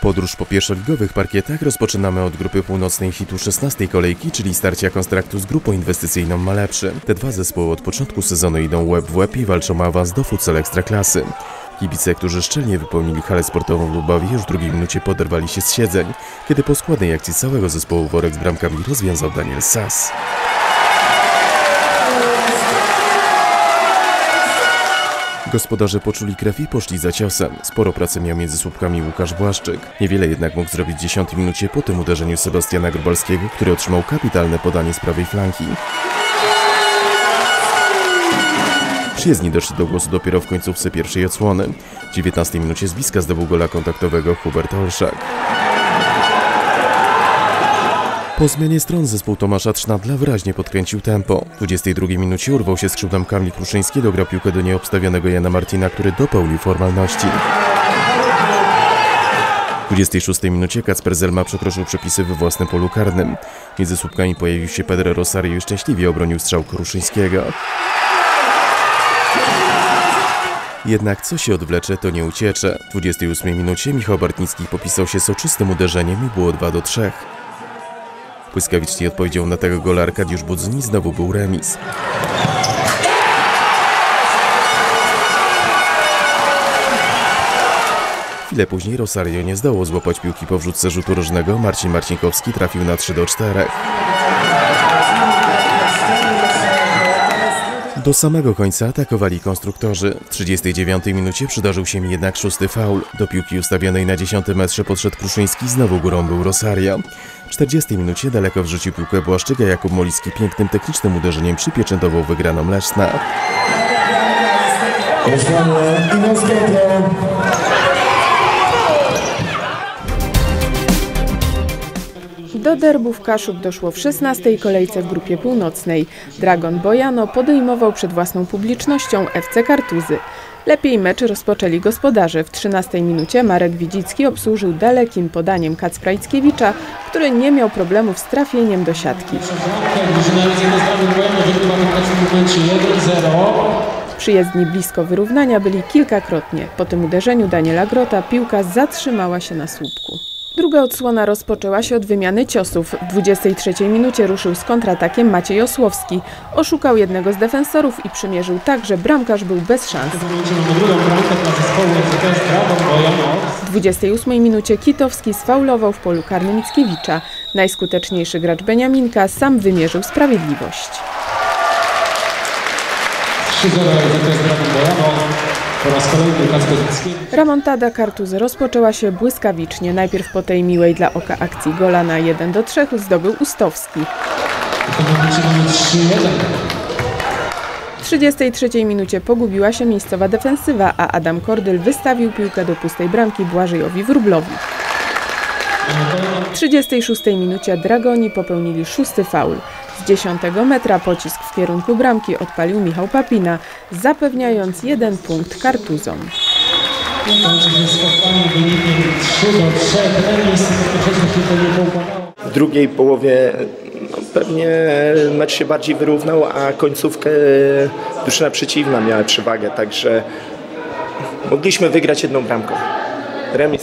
Podróż po pierwszoligowych parkietach rozpoczynamy od grupy północnej hitu 16 kolejki, czyli starcia kontraktu z grupą inwestycyjną Malepszy. Te dwa zespoły od początku sezonu idą łeb w łeb i walczą o awans do futsal ekstraklasy. Kibice, którzy szczelnie wypełnili halę sportową w Lubawie, już w drugiej minucie poderwali się z siedzeń, kiedy po składnej akcji całego zespołu worek z bramkami rozwiązał Daniel Sas. Gospodarze poczuli krew i poszli za ciosem. Sporo pracy miał między słupkami Łukasz Błaszczyk. Niewiele jednak mógł zrobić w 10 minucie po tym uderzeniu Sebastiana Grubalskiego, który otrzymał kapitalne podanie z prawej flanki. Przyjezdni doszli do głosu dopiero w końcówce pierwszej odsłony. W 19 minucie z bliska zdobył gola kontaktowego Hubert Olszak. Po zmianie stron zespół Tomasza Trznadla wyraźnie podkręcił tempo. W 22 minucie urwał się skrzydłem Kamil Kruszyński, dograł piłkę do nieobstawionego Jana Martina, który dopełnił formalności. W 26 minucie Kacper Zelma przekroczył przepisy we własnym polu karnym. Między słupkami pojawił się Pedro Rosario i szczęśliwie obronił strzał Kruszyńskiego. Jednak co się odwlecze, to nie uciecze. W 28 minucie Michał Bartnicki popisał się soczystym uderzeniem i było 2 do 3. Błyskawicznie odpowiedział na tego gola Arkadiusz Budzyni, znowu był remis. Chwilę później Rosario nie zdało złapać piłki po wrzutce rzutu rożnego. Marcin Marcinkowski trafił na 3 do 4. Do samego końca atakowali konstruktorzy. W 39 minucie przydarzył się jednak szósty faul. Do piłki ustawionej na 10 metrze podszedł Kruszyński, znowu górą był Rosario. W 40 minucie daleko wrzucił piłkę Błaszczyka, Jakub Moliski pięknym technicznym uderzeniem przypieczętował wygraną Leszna. Do derbów Kaszub doszło w 16. kolejce w grupie północnej. Dragon Bojano podejmował przed własną publicznością FC Kartuzy. Lepiej mecz rozpoczęli gospodarze. W 13 minucie Marek Widzicki obsłużył dalekim podaniem Kacpra Ickiewicza, który nie miał problemów z trafieniem do siatki. Przyjezdni blisko wyrównania byli kilkakrotnie. Po tym uderzeniu Daniela Grota piłka zatrzymała się na słupku. Druga odsłona rozpoczęła się od wymiany ciosów. W 23 minucie ruszył z kontratakiem Maciej Osłowski. Oszukał jednego z defensorów i przymierzył tak, że bramkarz był bez szans. W 28 minucie Kitowski sfaulował w polu karnym Mickiewicza. Najskuteczniejszy gracz Beniaminka sam wymierzył sprawiedliwość. 3-0 ZS Dragon Bojano. Po raz kolejny. Remontada Kartuzy rozpoczęła się błyskawicznie. Najpierw po tej miłej dla oka akcji gola na 1 do 3 zdobył Ustowski. W tym momencie mamy 3-1. W 33 minucie pogubiła się miejscowa defensywa, a Adam Kordyl wystawił piłkę do pustej bramki Błażejowi Wróblowi. W 36 minucie Dragoni popełnili szósty faul. Z 10 metra pocisk w kierunku bramki odpalił Michał Papina, zapewniając jeden punkt Kartuzom. Kończy się spotkanie wynikiem 3 do 3. Remis troszeczkę się to nie poukładało. W drugiej połowie no, pewnie mecz się bardziej wyrównał, a końcówkę drużyna przeciwna miała przewagę, także mogliśmy wygrać jedną bramką.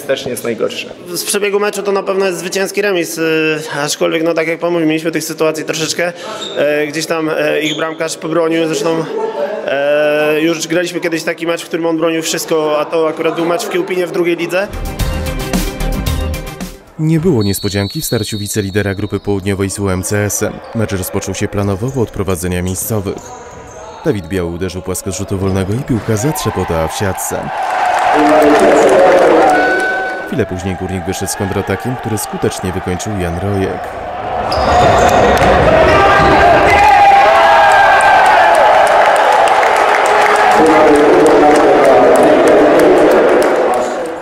Też nie jest najgorszy. Z przebiegu meczu to na pewno jest zwycięski remis, y, aczkolwiek no tak jak pan mówi, mieliśmy tych sytuacji troszeczkę. E, Gdzieś tam e, ich bramkarz pobronił, zresztą już graliśmy kiedyś taki mecz, w którym on bronił wszystko, a to akurat był mecz w Kiełpinie w drugiej lidze. Nie było niespodzianki w starciu wicelidera grupy południowej z UMCS-em. Mecz rozpoczął się planowo od prowadzenia miejscowych. Dawid Biały uderzył płasko z rzutu wolnego i piłka zatrzepotała w siatce. Chwilę później górnik wyszedł z kontratakiem, który skutecznie wykończył Jan Rojek.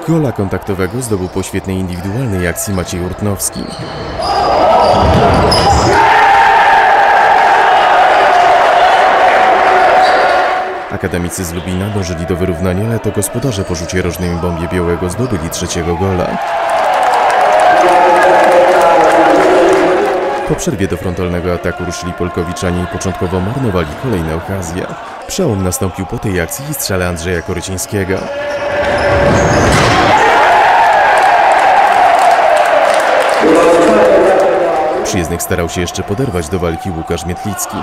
Gola kontaktowego zdobył po świetnej indywidualnej akcji Maciej Urtnowski. Akademicy z Lubina dążyli do wyrównania, ale to gospodarze po rzucie rożnym bombie Białego zdobyli trzeciego gola. Po przerwie do frontalnego ataku ruszyli Polkowiczanie i początkowo marnowali kolejne okazje. Przełom nastąpił po tej akcji i strzale Andrzeja Korycińskiego. Przyjezdnych starał się jeszcze poderwać do walki Łukasz Mietlicki.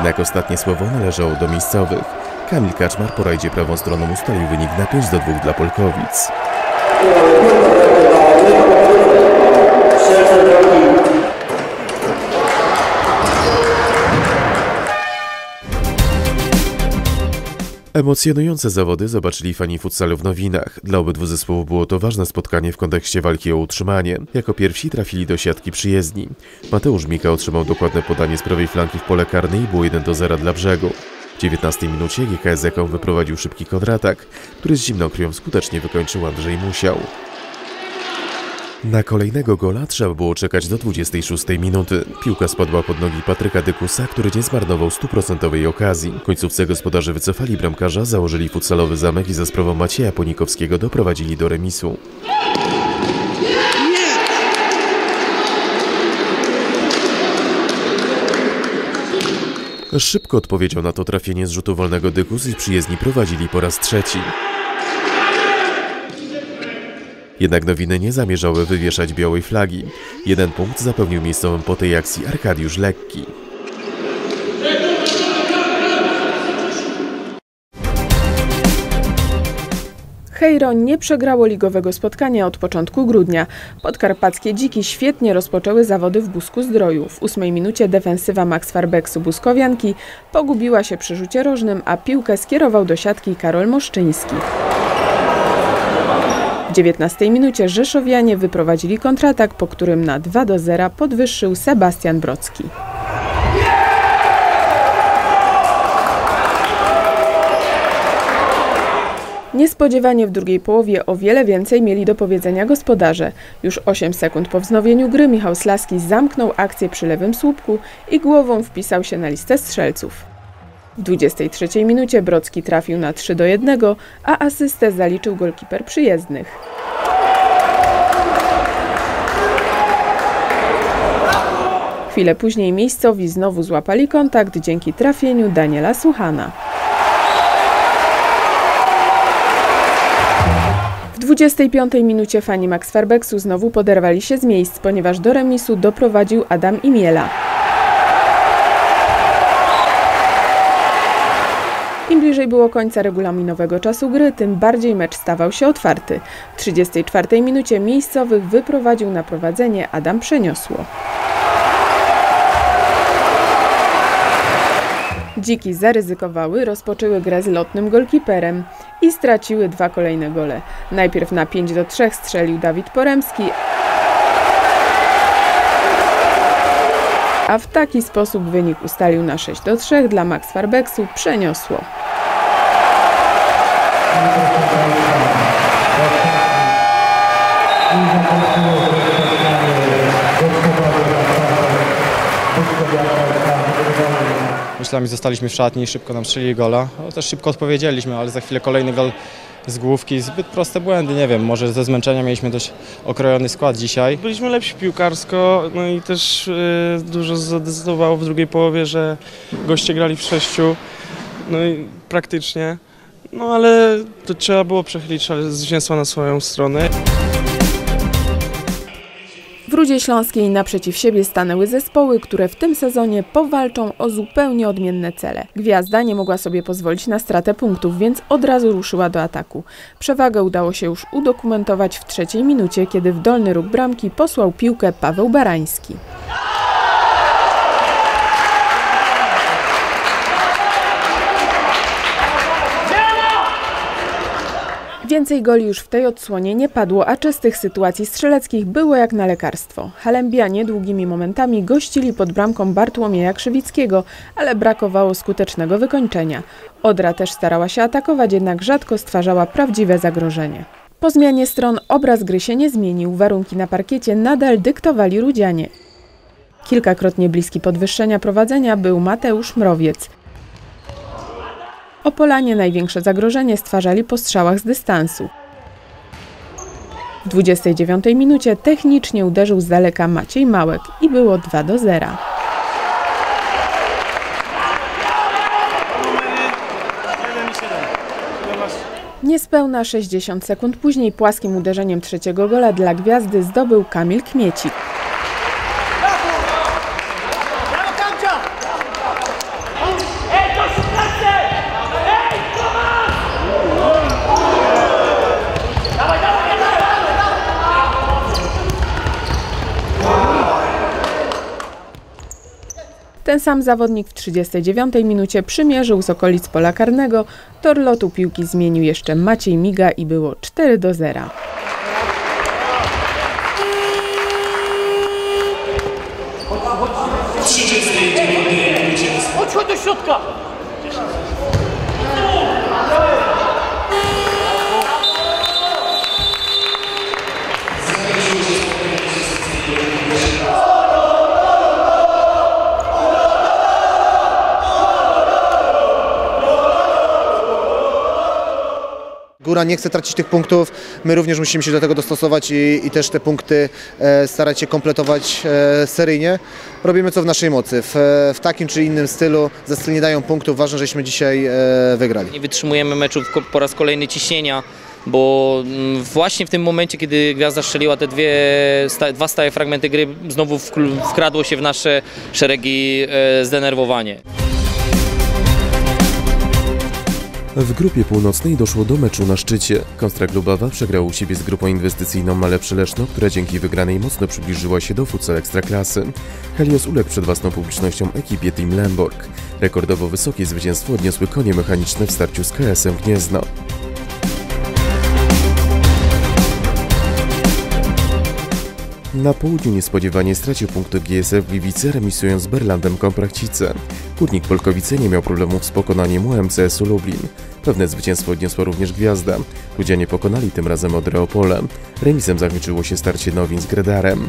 Jednak ostatnie słowo należało do miejscowych. Kamil Kaczmar po rajdzie prawą stroną ustalił wynik na 5 do 2 dla Polkowic. Emocjonujące zawody zobaczyli fani futsalu w Nowinach. Dla obydwu zespołów było to ważne spotkanie w kontekście walki o utrzymanie. Jako pierwsi trafili do siatki przyjezdni. Mateusz Mika otrzymał dokładne podanie z prawej flanki w pole karne i było 1 do 0 dla brzegu. W 19 minucie GKS Eką wyprowadził szybki kontratak, który z zimną krwią skutecznie wykończył Andrzej Musiał. Na kolejnego gola trzeba było czekać do 26 minuty. Piłka spadła pod nogi Patryka Dykusa, który nie zmarnował stuprocentowej okazji. Końcówce gospodarze wycofali bramkarza, założyli futsalowy zamek i za sprawą Macieja Ponikowskiego doprowadzili do remisu. Szybko odpowiedział na to trafienie z rzutu wolnego Dykus i przyjezdni prowadzili po raz trzeci. Jednak nowiny nie zamierzały wywieszać białej flagi. Jeden punkt zapewnił miejscowym po tej akcji Arkadiusz Lekki. Hejro nie przegrało ligowego spotkania od początku grudnia. Podkarpackie Dziki świetnie rozpoczęły zawody w Busku Zdroju. W ósmej minucie defensywa Max Farbeksu Buskowianki pogubiła się przy rzucie rożnym, a piłkę skierował do siatki Karol Moszczyński. W 19 minucie Rzeszowianie wyprowadzili kontratak, po którym na 2 do 0 podwyższył Sebastian Brocki. Niespodziewanie w drugiej połowie o wiele więcej mieli do powiedzenia gospodarze. Już 8 sekund po wznowieniu gry Michał Slaski zamknął akcję przy lewym słupku i głową wpisał się na listę strzelców. W 23 minucie Brocki trafił na 3 do 1, a asystę zaliczył golkiper przyjezdnych. Chwilę później miejscowi znowu złapali kontakt dzięki trafieniu Daniela Suchana. W 25 minucie fani Max Farbeksu znowu poderwali się z miejsc, ponieważ do remisu doprowadził Adam Imiela. Bliżej było końca regulaminowego czasu gry, tym bardziej mecz stawał się otwarty. W 34 minucie miejscowych wyprowadził na prowadzenie Adam Przeniosło. Dziki zaryzykowały, rozpoczęły grę z lotnym golkiperem i straciły dwa kolejne gole. Najpierw na 5 do 3 strzelił Dawid Poremski, a w taki sposób wynik ustalił na 6 do 3 dla Max Farbeksu przeniosło. Myślami zostaliśmy w szatni, szybko nam strzelili gola. No, też szybko odpowiedzieliśmy, ale za chwilę kolejny gol z główki. Zbyt proste błędy, nie wiem, może ze zmęczenia mieliśmy dość okrojony skład dzisiaj. Byliśmy lepsi piłkarsko, no i też y, dużo zadecydowało w drugiej połowie, że goście grali w sześciu, no i praktycznie. No ale to trzeba było przechylić zwycięstwa na swoją stronę. W Rudzie Śląskiej naprzeciw siebie stanęły zespoły, które w tym sezonie powalczą o zupełnie odmienne cele. Gwiazda nie mogła sobie pozwolić na stratę punktów, więc od razu ruszyła do ataku. Przewagę udało się już udokumentować w trzeciej minucie, kiedy w dolny róg bramki posłał piłkę Paweł Barański. Więcej goli już w tej odsłonie nie padło, a czystych sytuacji strzeleckich było jak na lekarstwo. Halembianie długimi momentami gościli pod bramką Bartłomieja Krzywickiego, ale brakowało skutecznego wykończenia. Odra też starała się atakować, jednak rzadko stwarzała prawdziwe zagrożenie. Po zmianie stron obraz gry się nie zmienił, warunki na parkiecie nadal dyktowali Rudzianie. Kilkakrotnie bliski podwyższenia prowadzenia był Mateusz Mrowiec. Opolanie największe zagrożenie stwarzali po strzałach z dystansu. W 29 minucie technicznie uderzył z daleka Maciej Małek i było 2 do 0. Niespełna 60 sekund później płaskim uderzeniem trzeciego gola dla Gwiazdy zdobył Kamil Kmiecik. Ten sam zawodnik w 39 minucie przymierzył z okolic pola karnego. Tor lotu piłki zmienił jeszcze Maciej Miga i było 4 do 0. Nie chce tracić tych punktów, my również musimy się do tego dostosować i, i też te punkty e, starać się kompletować e, seryjnie. Robimy co w naszej mocy, w, w takim czy innym stylu, za styl nie dają punktów, ważne, żeśmy dzisiaj e, wygrali. Nie wytrzymujemy meczów po raz kolejny ciśnienia, bo mm, właśnie w tym momencie, kiedy Gwiazda strzeliła te dwie, sta, dwa stałe fragmenty gry, znowu wkradło się w nasze szeregi zdenerwowanie. W grupie północnej doszło do meczu na szczycie. Glubawa przegrał u siebie z grupą inwestycyjną Male Przyleszno, która dzięki wygranej mocno przybliżyła się do futsal ekstraklasy. Helios uległ przed własną publicznością ekipie Team Lemborg. Rekordowo wysokie zwycięstwo odniosły konie mechaniczne w starciu z KS-em Gniezno. Na południu niespodziewanie stracił punkty GSF Gliwice remisując z Berlandem Komprachcice. Górnik Polkowice nie miał problemów z pokonaniem UMCS-u Lublin. Pewne zwycięstwo odniosła również Gwiazda. Ludzianie pokonali tym razem Odre Opole. Remisem zakończyło się starcie Nowin z Gredarem.